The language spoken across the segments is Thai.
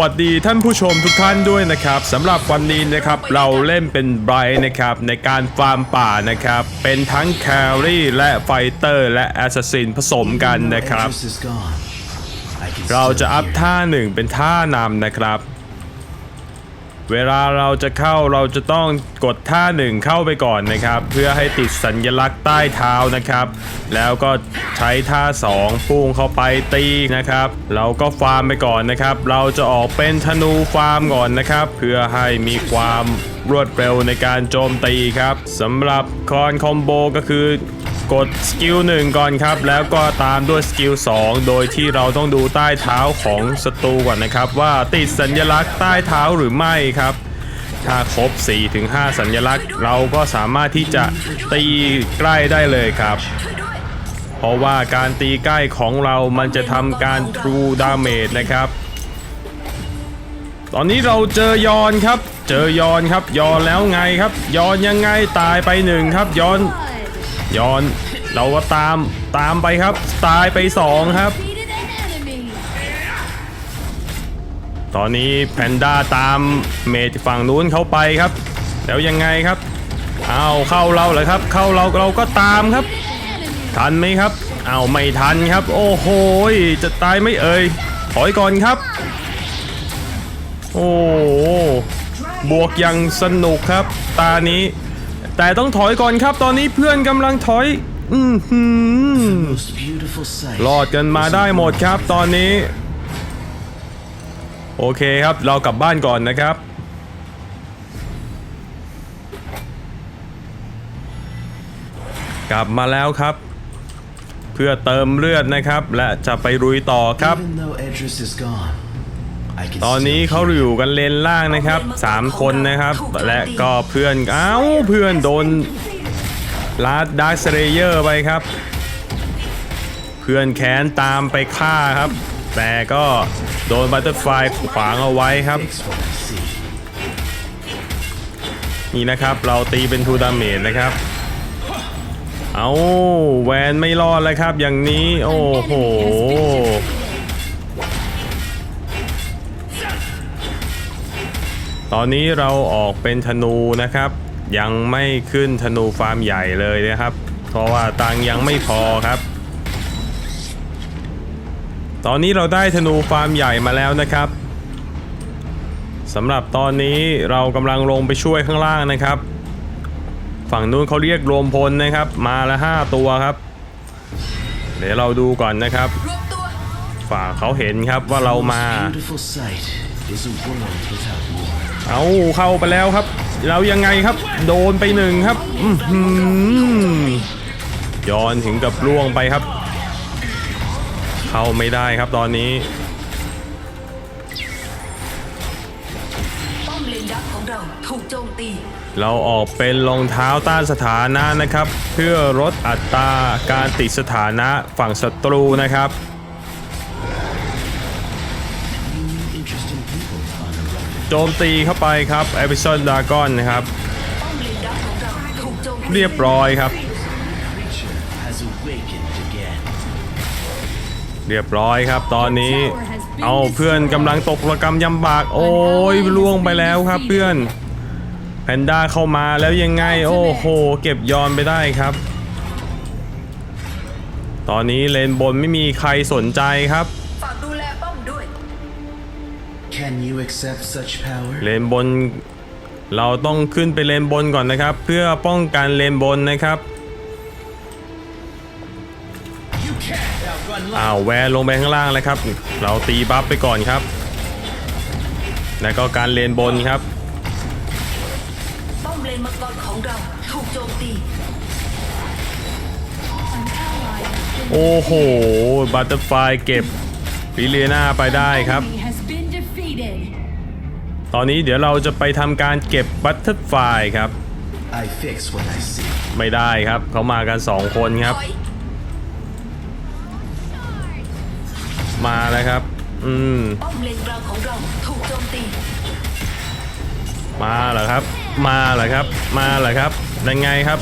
วัสดีท่านผู้ชมทุกท่านด้วยนะครับสำหรับวันนี้นะครับเราเล่นเป็นไบรท์นะครับในการฟาร์มป่านะครับเป็นทั้งแครี่และไฟเตอร์และแอสซัสซินผสมกันนะครับ Edris is gone. I can เราจะ still อัพ hear ท่าหนึ่งเป็นท่านำนะครับ เวลาเราจะเข้าเราจะต้องกดท่าหนึ่งเข้าไปก่อนนะครับ เพื่อให้ติดสัญลักษณ์ใต้เท้านะครับ แล้วก็ใช้ท่าสองพุ่งเข้าไปตีนะครับ เราก็ฟาร์มไปก่อนนะครับ เราจะออกเป็นธนูฟาร์มก่อนนะครับ เพื่อให้มีความรวดเร็วในการโจมตีครับสำหรับคอนคอมโบก็คือ กดสกิลหนึ่งก่อนครับ แล้วก็ตามด้วยสกิล2โดยที่เราต้องดูใต้เท้าของศัตรูก่อนนะครับ ว่าติดสัญลักษณ์ใต้เท้าหรือไม่ครับถ้าครบ 4-5 สัญลักษณ์ เราก็สามารถที่จะตีใกล้ได้เลยครับ เพราะว่าการตีใกล้ของเรามันจะทำการ True Damage นะครับ ตอนนี้เราเจอยอนครับ เจอยอนครับ ยอนแล้วไงครับ ยอนยังไงตายไปหนึ่งครับ ยอน ย้อน เราก็ตามตามไปครับ ตายไปสองครับ ตอนนี้แพนด้าตามเมจฝั่งนู้นเขาไปครับ แล้วยังไงครับเอาเข้าเราเหรอครับ เข้าเราเราก็ตามครับ ทันไหมครับเอาไม่ทันครับ โอ้โหยจะตายไหม่เอ่ยถอยก่อนครับ โอ้บวกยังสนุกครับ ตานี้ แต่ต้องถอยก่อนครับตอนนี้เพื่อนกำลังถอยอือหือ most beautiful sight. รอดกันมาได้หมดครับตอนนี้ โอเคครับเรากลับบ้านก่อนนะครับกลับมาแล้วครับ เพื่อเติมเลือดนะครับ และจะไปรุยต่อครับ ตอนนี้ still เขา hear อยู่กันเลนล่างนะครับ 3 คนนะครับ และก็เพื่อนเอ้าเพื่อนโดนลาดดาร์คเรเยอร์ไปครับ เพื่อนแค้นตามไปฆ่าครับ แต่ก็โดนบัตเตอร์ไฟขวางเอาไว้ครับ fix what I see. นี่นะครับเราตีเป็นทูดาเมจนะครับ เอาแวนไม่รอดแล้วครับ อย่างนี้โอ้โห ตอนนี้เราออกเป็นธนูนะครับ ยังไม่ขึ้นธนูฟาร์มใหญ่เลยนะครับ เพราะว่าตังค์ยังไม่พอครับ ตอนนี้เราได้ธนูฟาร์มใหญ่มาแล้วนะครับสำหรับตอนนี้เรากำลังลงไปช่วยข้างล่างนะครับ ฝั่งนู้นเขาเรียกรวมพลนะครับ มาละห้าตัวครับ เดี๋ยวเราดูก่อนนะครับฝ่าเขาเห็นครับว่าเรามา Beautiful sight is a world without war. เอาเข้าไปแล้วครับ เรายังไงครับ โดนไปหนึ่งครับย้อนถึงกับล่วงไปครับ เข้าไม่ได้ครับตอนนี้เราถูกโจมตีเราออกเป็นรองเท้าต้านสถานะนะครับ เพื่อลดอัตราการติดสถานะฝั่งศัตรูนะครับ โจมตีเข้าไปครับเอพิ o d ดดากอนนะครับ เรียบร้อยครับ เรียบร้อยครับตอนนี้ เอาเพื่อนกำลังตกระกรรมยำบาก โอ้ยล่วงไปแล้วครับเพื่อนแพนด้าเข้ามาแล้วยังไง โอ้โห เก็บยอนไปได้ครับ ตอนนี้เลนบนไม่มีใครสนใจครับ Can you accept such power? เลนบน เราต้องขึ้นไปเลนบนก่อนนะครับ เพื่อป้องกันเลนบนนะครับ You can't outrun อ้าวแวร์ลงไปข้างล่างเลยครับ เราตีบัฟไปก่อนครับ แล้วก็การเลนบนครับ ป้อมเลนมังกรของเราถูกโจมตี An ally has been โอ้โห บัตเตอร์ไฟเก็บฟิเลียนาไปได้ครับ enemy has been defeated. ตอนนี้เดี๋ยวเราจะไปทำการเก็บบัตเตอร์ไฟครับ I fix what I see. ไม่ได้ครับเขามากัน 2 คนครับถอยมาแล้วครับ อืมป้อมเลนกลางของเราถูกโจมตีมาเหรอครับ มาเหรอครับ มาเหรอครับ ยังไงครับ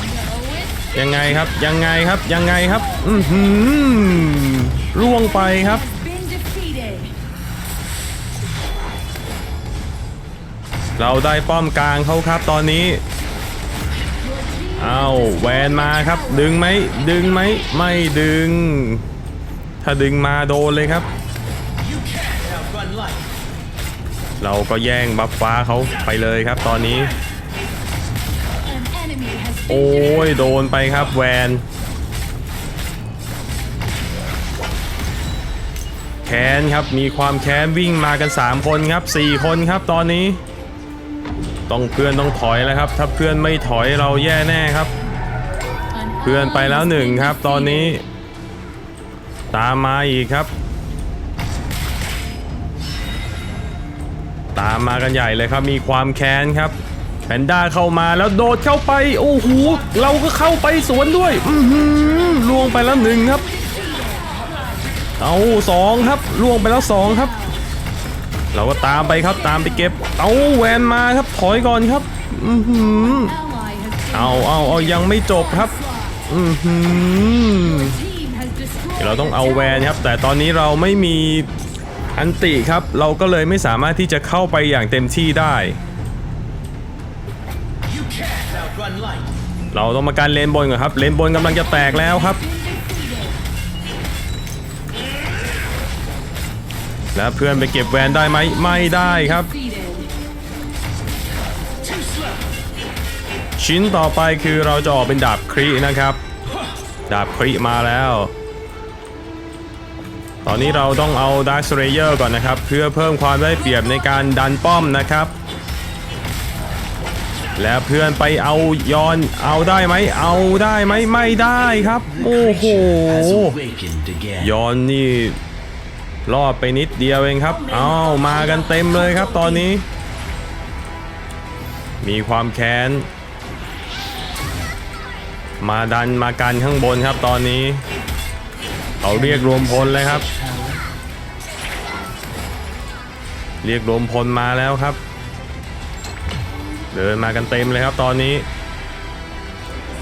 ยังไงครับ ยังไงครับ ยังไงครับ อือหือล่วงไปครับ เราได้ป้อมกลางเขาครับตอนนี้เอาแวนมาครับ ดึงไหมดึงไหมไม่ดึง ถ้าดึงมาโดนเลยครับ เราก็แย่งบัฟฟ้าเขาไปเลยครับตอนนี้ โอ้ยโดนไปครับแวนแค้นครับมีความแค้นวิ่งมากัน 3 คนครับ 4 คนครับตอนนี้ ต้องเพื่อนต้องถอยแล้วครับ ถ้าเพื่อนไม่ถอยเราแย่แน่ครับ An เพื่อนไปแล้ว ally has หนึ่ง been ครับ ตอนนี้ defeated. ตามมาอีกครับ ตามมากันใหญ่เลยครับ มีความแค้นครับแพนด้าเข้ามาแล้วโดดเข้าไปโอ้โหเราก็เข้าไปสวนด้วย อือหือล่วงไปแล้วหนึ่งครับ เอาสองครับล่วงไปแล้วสองครับ เราก็ตามไปครับตามไปเก็บ เอาแวนมาครับถอยก่อนครับ อือหือเอาเอาเอายังไม่จบครับ อือหือ team has destroyed เราต้องเอาแวนครับ แต่ตอนนี้เราไม่มีอันติครับ เราก็เลยไม่สามารถที่จะเข้าไปอย่างเต็มที่ได้ เราต้องมาการเลนบนก่อนครับ เลนบนกำลังจะแตกแล้วครับ แล้วเพื่อนไปเก็บแวนได้ไหมไม่ได้ครับ ชิ้นต่อไปคือเราจะออกเป็นดาบครีนะครับ ดาบครีมาแล้ว ตอนนี้เราต้องเอาดาร์ s เรเยอร์ก่อนนะครับ เพื่อเพิ่มความได้เปรียบในการดันป้อมนะครับ แล้วเพื่อนไปเอายอนเอาได้ไหมเอาได้ไหมไม่ได้ครับ โอ้โห Has awakened again. ยอนนี่ รอดไปนิดเดียวเองครับ เอามากันเต็มเลยครับตอนนี้ มีความแค้น มาดันมากันข้างบนครับตอนนี้เขาเรียกรวมพลเลยครับ เรียกรวมพลมาแล้วครับ เดินมากันเต็มเลยครับตอนนี้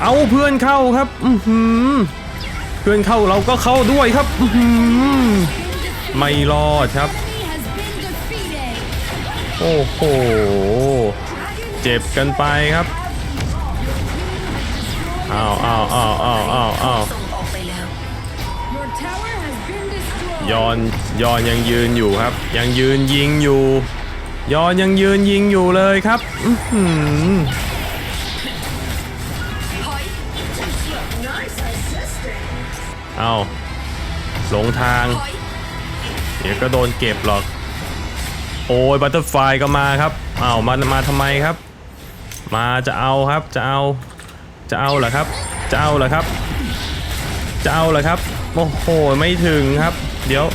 เอาเพื่อนเข้าครับ เพื่อนเข้าเราก็เข้าด้วยครับอื ไม่รอดครับ โอ้โห เจ็บกันไปครับ อ้าวอ้าวอ้าวอ้าวอ้าวอ้าวยอนยอนยังยืนอยู่ครับ ยังยืนยิงอยู่ยอนยังยืนยิงอยู่เลยครับอื้อหือถอยเอาหลงทาง เดี๋ยวก็โดนเก็บหรอก โอ้ยบัตเตอร์ไฟก็มาครับเอ้ามามาทำไมครับ มาจะเอาครับจะเอา จะเอาเหรอครับ จะเอาเหรอครับ จะเอาเหรอครับโอ้โหไม่ถึงครับ เดี๋ยว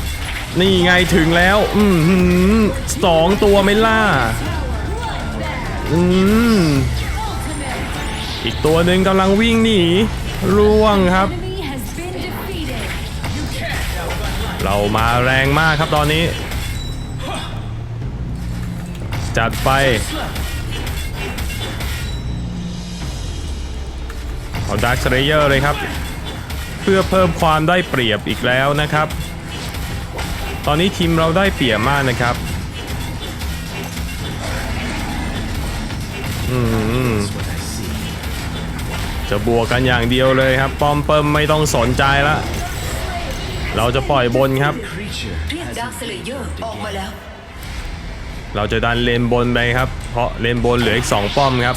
นี่ไงถึงแล้ว อือหือสองตัวไม่ล่า อืมอีกตัวหนึ่งกำลังวิ่งหนีร่วงครับ เรามาแรงมากครับตอนนี้ จัดไปเอาดาร์ s เ a เยอร์เลยครับ เพื่อเพิ่มความได้เปรียบอีกแล้วนะครับ ตอนนี้ทีมเราได้เปรียบมากนะครับอืมจะบวกกันอย่างเดียวเลยครับ ปอมเปิมไม่ต้องสนใจละ เราจะปล่อยบนครับ Creature เรียก has ดาร์คเลเยอร์ออกมาแล้วเราจะดันเลนบนไปครับ เพราะเลนบนเหลืออีก 2 ป้อมครับ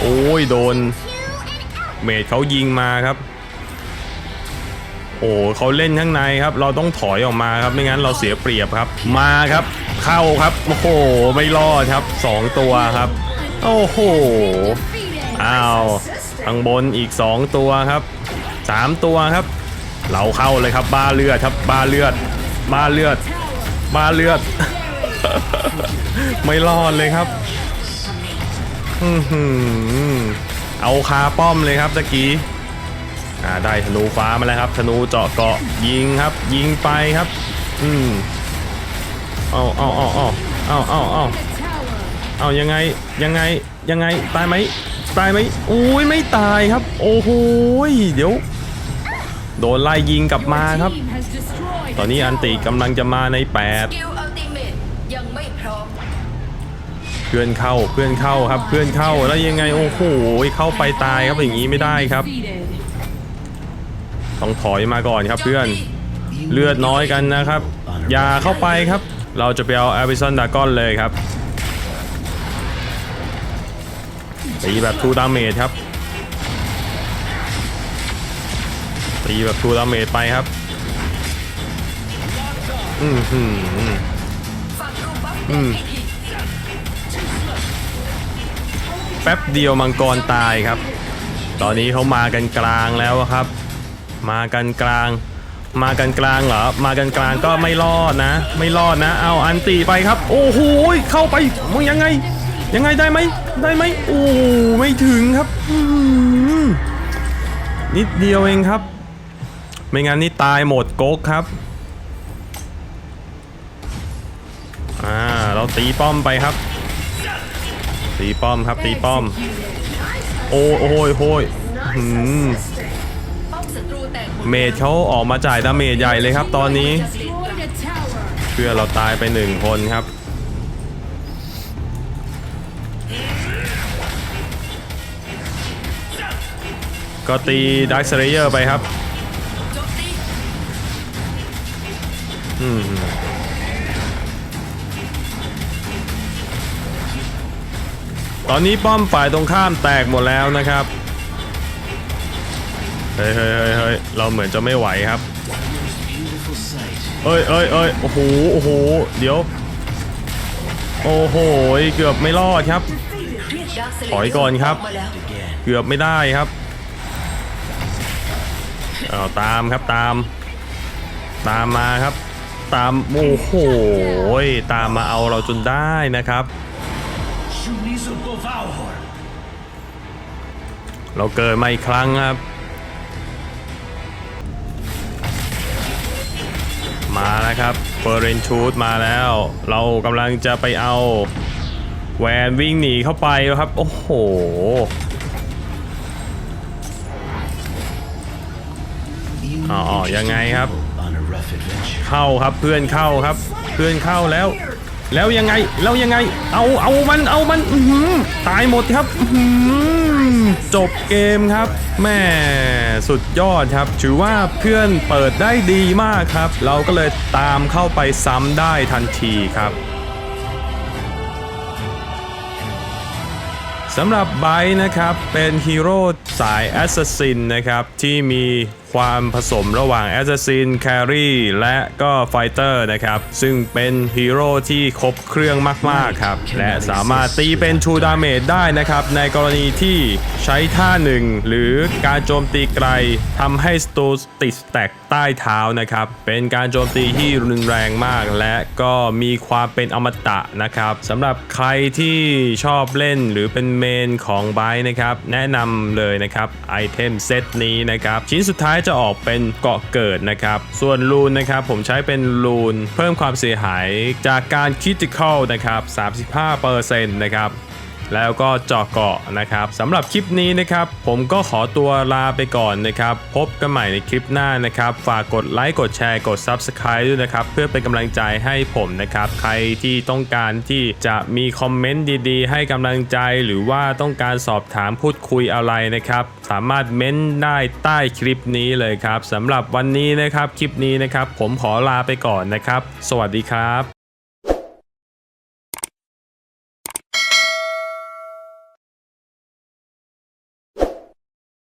โอ้ยโดน เมดเขายิงมาครับ โอ้เขาเล่นข้างในครับ เราต้องถอยออกมาครับไม่งั้นเราเสียเปรียบครับ มาครับ เข้าครับโอ้โหไม่รอดครับ 2 ตัวครับ โอ้โห Defeated. อ้าวข้างบนอีก 2 ตัวครับ 3 ตัวครับ เราเข้าเลยครับบ้าเลือดครับบ้าเลือดบ้าเลือดบ้าเลือด ไม่รอดเลยครับอื้อหือเอาคาป้อมเลยครับตะกี้อ่าได้ธนูฟ้ามาแล้วครับธนูเจาะเกาะยิงครับ ยิงไปครับ อืมเอาเอาเอาเอาเอาเอาเอาเอายังไงยังไงยังไงตายไหมตายไหมอุ้ยไม่ตายครับ โอ้โหเดี๋ยว โดนไล่ยิงกลับมาครับ ตอนนี้อันติกำลังจะมาในสกิลอัลติเมตยังไม่พร้อม8เพื่อนเข้าเพื่อนเข้าครับเพื่อนเข้าแล้วยังไงโอ้โหเข้าไปตายครับอย่างนี้ไม่ได้ครับ ต้องถอยมาก่อนครับเพื่อนเลือดน้อยกันนะครับ อย่าเข้าไปครับ เราจะไปเอาแอบิซอนดากอนเลยครับตีแบบทูดาเมจครับ ตีแบบทูดาเมจไปครับ อืมหืมอืมแป๊บเดียวมังกรตายครับ ตอนนี้เขามากันกลางแล้วครับ มากันกลาง มากันกลางเหรอ มากันกลางก็ไม่รอดนะ ไม่รอดนะ เอาอันตีไปครับ โอ้โห เข้าไปมึงยังไง ยังไงได้ไหม ได้ไหม โอ้ไม่ถึงครับอืมนิดเดียวเองครับ ไม่งั้นนี่ตายหมดโก๊กครับ อ่า เราตีป้อมไปครับ ตีป้อมครับตีป้อม โอ้โอ้ยโอ้ยหืมเมดเขาออกมาจ่ายดาเมจใหญ่เลยครับตอนนี้เพื่อเราตายไปหนึ่งคนครับ ก็ตีดักเซเรเยอร์ไปครับ อืมตอนนี้ป้อมฝ่ายตรงข้ามแตกหมดแล้วนะครับ เฮ้ยเฮ้ยเฮ้ยเราเหมือนจะไม่ไหวครับ เอ้ยเอ้ยเอ้ยโอ้โห โอ้โห เดี๋ยว โอ้โห เกือบไม่รอดครับ ถอยก่อนครับ เกือบไม่ได้ครับเอาตามครับตาม ตามมาครับ ตามโอ้โหตามมาเอาเราจนได้นะครับ เราเกิดมาอีกครั้งครับ มาแล้วครับเฟอร์เรนชูดมาแล้ว เรากำลังจะไปเอาแวนวิ่งหนีเข้าไปแล้วครับ โอ้โห You Oh, oh, interesting ยังไงครับ เข้าครับเพื่อนเข้าครับ เพื่อนเข้าแล้ว แล้วยังไงแล้วยังไง เอาเอามันเอามันตายหมดครับจบเกมครับแม่สุดยอดครับ ถือว่าเพื่อนเปิดได้ดีมากครับ เราก็เลยตามเข้าไปซ้ำได้ทันทีครับสำหรับไบร์นะครับ เป็นฮีโร่สายแอสซัสซินนะครับ ที่มี ความผสมระหว่างแอสซัสซินแครี่และก็ไฟเตอร์นะครับ ซึ่งเป็นฮีโร่ที่ครบเครื่องมาก ๆ ครับ และสามารถตีเป็นทูดาเมจได้นะครับ ในกรณีที่ใช้ท่าหนึ่ง หรือการโจมตีไกลทำให้สตูติดสแต็กใต้เท้านะครับ เป็นการโจมตีที่รุนแรงมาก และก็มีความเป็นอมตะนะครับสำหรับใครที่ชอบเล่นหรือเป็นเมนของไบร์ทนะครับ แนะนำเลยนะครับไอเทมเซตนี้นะครับ ชิ้นสุดท้ายจะออกเป็นเกาะเกิดนะครับ ส่วนรูนนะครับผมใช้เป็นรูน เพิ่มความเสียหายจากการคิติคอลนะครับ 35%นะครับ แล้วก็เจาะเกาะนะครับสำหรับคลิปนี้นะครับ ผมก็ขอตัวลาไปก่อนนะครับ พบกันใหม่ในคลิปหน้านะครับ ฝากกดไลค์กดแชร์กด Subscribe ด้วยนะครับ เพื่อเป็นกำลังใจให้ผมนะครับ ใครที่ต้องการที่จะมีคอมเมนต์ดีๆ ให้กำลังใจหรือว่าต้องการสอบถามพูดคุยอะไรนะครับ สามารถเม้นได้ใต้คลิปนี้เลยครับสำหรับวันนี้นะครับคลิปนี้นะครับ ผมขอลาไปก่อนนะครับ สวัสดีครับ